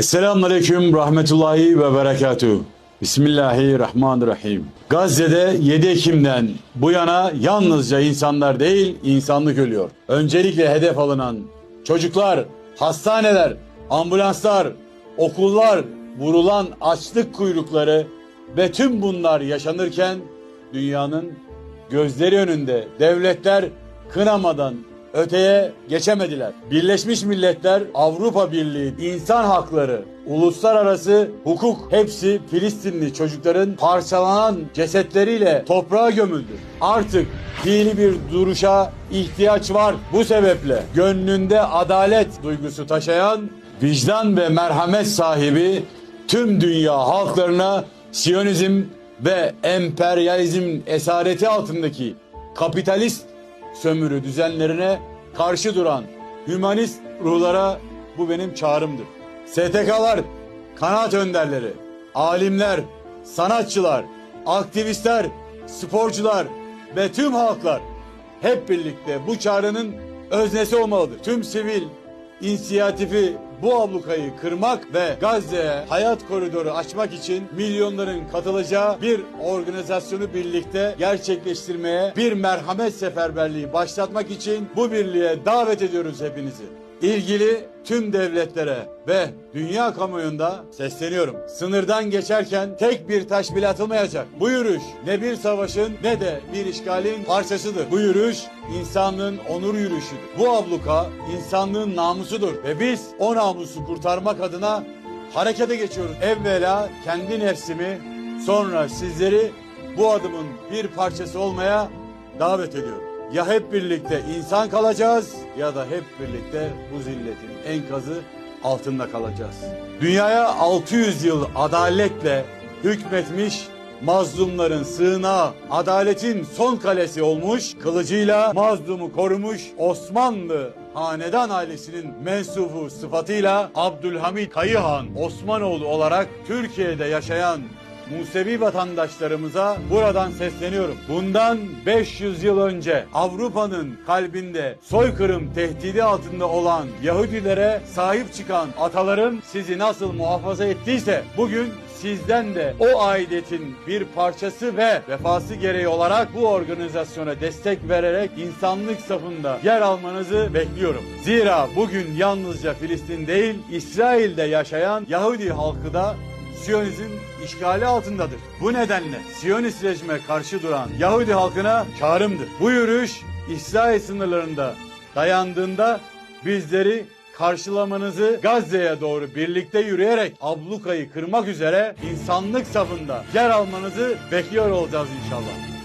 Esselamu Aleyküm Rahmetullahi ve Berekatuhu. Bismillahirrahmanirrahim. Gazze'de 7 Ekim'den bu yana yalnızca insanlar değil insanlık ölüyor. Öncelikle hedef alınan çocuklar, hastaneler, ambulanslar, okullar, vurulan açlık kuyrukları ve tüm bunlar yaşanırken dünyanın gözleri önünde devletler kınamadan öteye geçemediler. Birleşmiş Milletler, Avrupa Birliği, insan hakları, uluslararası hukuk hepsi Filistinli çocukların parçalanan cesetleriyle toprağa gömüldü. Artık fiili bir duruşa ihtiyaç var. Bu sebeple gönlünde adalet duygusu taşıyan vicdan ve merhamet sahibi tüm dünya halklarına Siyonizm ve emperyalizm esareti altındaki kapitalist sömürü düzenlerine karşı duran hümanist ruhlara bu benim çağrımdır. STK'lar, kanaat önderleri, alimler, sanatçılar, aktivistler, sporcular ve tüm halklar hep birlikte bu çağrının öznesi olmalıdır. Tüm sivil inisiyatifi bu ablukayı kırmak ve Gazze'ye hayat koridoru açmak için milyonların katılacağı bir organizasyonu birlikte gerçekleştirmeye bir merhamet seferberliği başlatmak için bu birliğe davet ediyoruz hepinizi. İlgili tüm devletlere ve dünya kamuoyunda sesleniyorum. Sınırdan geçerken tek bir taş bile atılmayacak. Bu yürüyüş ne bir savaşın ne de bir işgalin parçasıdır. Bu yürüyüş insanlığın onur yürüyüşüdür. Bu abluka insanlığın namusudur ve biz o namusu kurtarmak adına harekete geçiyoruz. Evvela kendi nefsimi sonra sizleri bu adımın bir parçası olmaya davet ediyorum. Ya hep birlikte insan kalacağız ya da hep birlikte bu zilletin enkazı altında kalacağız. Dünyaya 600 yıl adaletle hükmetmiş mazlumların sığınağı, adaletin son kalesi olmuş, kılıcıyla mazlumu korumuş Osmanlı hanedan ailesinin mensubu sıfatıyla Abdülhamit Kayıhan Osmanoğlu olarak Türkiye'de yaşayan Musevi vatandaşlarımıza buradan sesleniyorum. Bundan 500 yıl önce Avrupa'nın kalbinde soykırım tehdidi altında olan Yahudilere sahip çıkan ataların sizi nasıl muhafaza ettiyse bugün sizden de o aidiyetin bir parçası ve vefası gereği olarak bu organizasyona destek vererek insanlık safında yer almanızı bekliyorum. Zira bugün yalnızca Filistin değil, İsrail'de yaşayan Yahudi halkı da Siyonizm işgali altındadır. Bu nedenle Siyonist rejime karşı duran Yahudi halkına çağrımdır. Bu yürüyüş İsrail sınırlarında dayandığında bizleri karşılamanızı Gazze'ye doğru birlikte yürüyerek ablukayı kırmak üzere insanlık safında yer almanızı bekliyor olacağız inşallah.